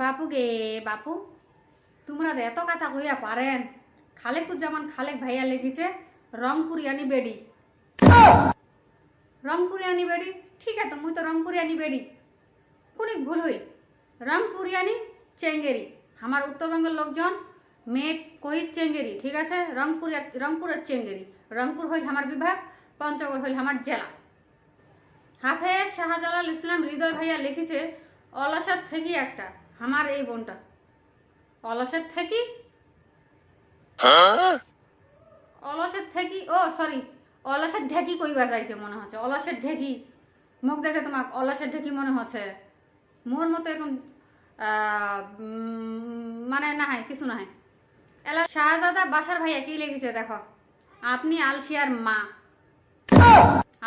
বাপু গে বাপু তোমরা এত কথা কইয়া পারেন। খালেকুজ্জামান খালেক ভাইয়া লিখেছে, রংপুরিয়ানি বেডি। রংপুরিয়ানি বেডি? ঠিক আছে, মুই তো রংপুরিয়ানি বেডি। কোনিক ভুল হইল রংপুরিয়ানি চেঙ্গেরি। আমার উত্তরবঙ্গের লোকজন মেয়ে কহি চেঙ্গেরি, ঠিক আছে? রংপুর রংপুরের চেঙ্গেরি। রংপুর হইল আমার বিভাগ, পঞ্চগড় হইল আমার জেলা। হাফেজ শাহজালাল ইসলাম হৃদয় ভাইয়া লিখেছে অলসের থেকে একটা। আমার এই বোনটা। অলসের থেকে অলসের থেকে ও সরি অলসের ঢেকি কইবা যাইছে মনে হচ্ছে। অলসের ঢেকি। মুখ দেখে তোমাক অলসের ঢেকি মনে হচ্ছে। মোর মতো এখন মানে না হয় কিছু না হয় এলা শাহজাদা বাসার ভাইয়া কি লিখেছে দেখো। আপনি আলসিয়ার মা।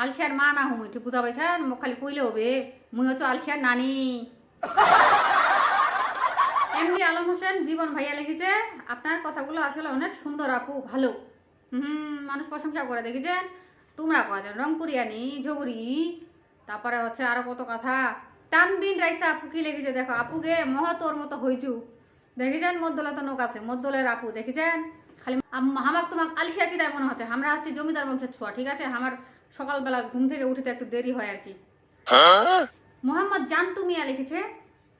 আলসিয়ার মা না হুম ঠিক বুঝা পাইছেন মোক খালি কইলে হবে। মুই হচ্ছে আলসিয়ার নানি। এমনি আলম হোসেন জীবন ভাইয়া লিখেছে আপনার কথাগুলো আসলে অনেক সুন্দর আপু ভালো। হুম মানুষ প্রশংসা করে দেখেছেন? তোমরা কয়েছেন রংপুরিয়ানি ঝগুরি তারপরে হচ্ছে আরও কত কথা। তানবিন রাইসা আপু কি লিখেছে? দেখো আপুকে মহতোর মতো হইছু দেখেছেন? মদ্দলে তো নোক আছে মদ্দলের আপু দেখেছেন? খালি আমাক তোমাক আলিশা কি দেয় মনে হচ্ছে? আমরা হচ্ছে জমিদার বংশের ছোঁয়া ঠিক আছে? আমার সকালবেলা ঘুম থেকে উঠিতে একটু দেরি হয় আর কি। মোহাম্মদ জান্টু মিয়া লিখেছে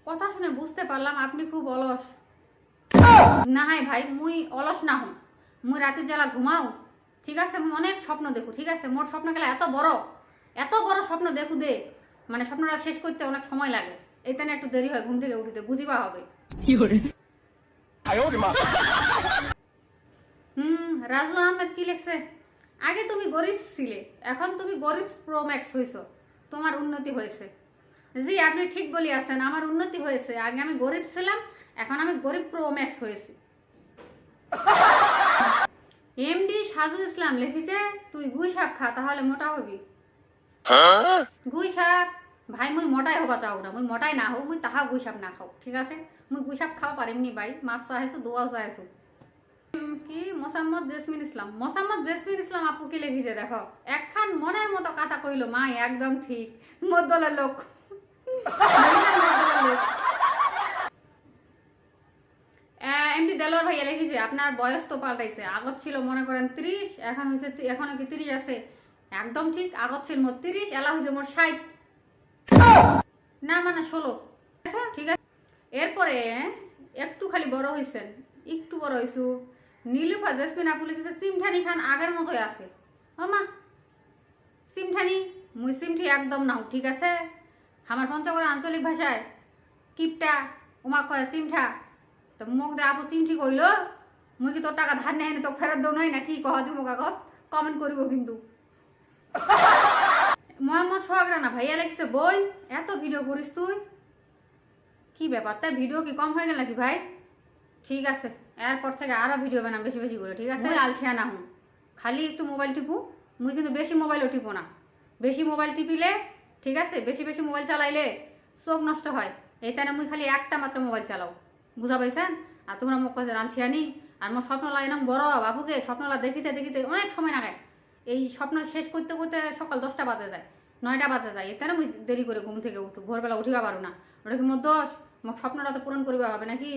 কথা শুনে বুঝতে পারলাম আপনি খুব অলস। না হয় ভাই মুই অলস না হন মুই রাতের জ্বালা ঘুমাও। ঠিক আছে মুই অনেক স্বপ্ন দেখু ঠিক আছে? মোট স্বপ্ন গেলে এত বড় এত বড় স্বপ্ন দেখু দে। মানে স্বপ্নটা শেষ করতে অনেক সময় লাগে। এইখানে একটু দেরি হয় ঘুম থেকে উঠিতে বুঝিবা হবে। হুম রাজু আহমেদ কি লিখছে? আগে তুমি গরিব ছিলে এখন তুমি গরিব প্রো ম্যাক্স হইছো। তোমার উন্নতি হয়েছে। জি আপনি ঠিক বলি আছেন আমার উন্নতি হয়েছে। আগে আমি গরিব ছিলাম এখন আমি গরিব প্রো ম্যাক্স হয়েছি। এমডি সাজু ইসলাম লিখেছে তুই গুই শাক খা তাহলে মোটা হবি। গুই শাক? ভাই মুই মোটাই হবা চাও না মুই মোটাই না হোক মুই তাহা গুই শাক না খাও ঠিক আছে? মুই গুই শাক খাওয়া পারিমনি ভাই মাপ চাইছো দোয়াও উম, কি? মোসাম্মদ জেসমিন ইসলাম। মোসাম্মদ জেসমিন ইসলাম আপু কি লিখেছে দেখো? একখান মনের মতো কাটা কইলো মা একদম ঠিক। মদ্দলের লোক। দেলোয়ার ভাইয়া আপনার বয়স তো পাল্টাইছে। আগত ছিল মনে করেন এখন হয়েছে কি আছে? একদম ঠিক, আগত ছিল মোট এলা হয়েছে মোট ষাট। না মানে ষোলো। ঠিক আছে? এরপরে একটু খালি বড় হয়েছেন একটু বড় হয়েছু নীলুফা জেসমিন আপু লিখেছে, সিমঠানি খান আগের মতোই আছে। ও মা, সিমঠানি, মুই সিমঠি একদম নাও, ঠিক আছে? আমার পঞ্চগড় আঞ্চলিক ভাষায় কিপটা উমা কয় চিমঠা। তো মোক দে আপু চিমঠি কইল মুই কি তোর টাকা ধার নেই তো ফেরত দেও নাই না কি কহ দিব কাগজ কমেন্ট করিব কিন্তু। মোহাম্মদ সোহাগরানা ভাইয়া লিখছে বই এত ভিডিও করিস তুই? কি ব্যাপার? তাই ভিডিও কি কম হয়ে গেল নাকি ভাই? ঠিক আছে এরপর থেকে আরও ভিডিও বানাম বেশি বেশি করে ঠিক আছে? আলসিয়া না হুম। খালি একটু মোবাইল টিপু মুই কিন্তু বেশি মোবাইলও টিপো না। বেশি মোবাইল টিপিলে ঠিক আছে? বেশি বেশি মোবাইল চালাইলে চোখ নষ্ট হয়। এই তাই মুই খালি একটা মাত্র মোবাইল চালাও। বুঝা পাইছেন? আর তোমরা মোক কাছে আলসিয়ানি আর মোর স্বপ্ন লাইনাম বড় বাবুকে, স্বপ্নলা দেখিতে দেখিতে অনেক সময় লাগায় এই স্বপ্ন শেষ করতে করতে সকাল দশটা বাজে যায়, নয়টা বাজে যায়। এতে না মুই দেরি করে ঘুম থেকে উঠু, ভোরবেলা উঠিবা পারো না। ওটা কি মোর দোষ? মোক স্বপ্নটা তো পূরণ করিবা হবে নাকি?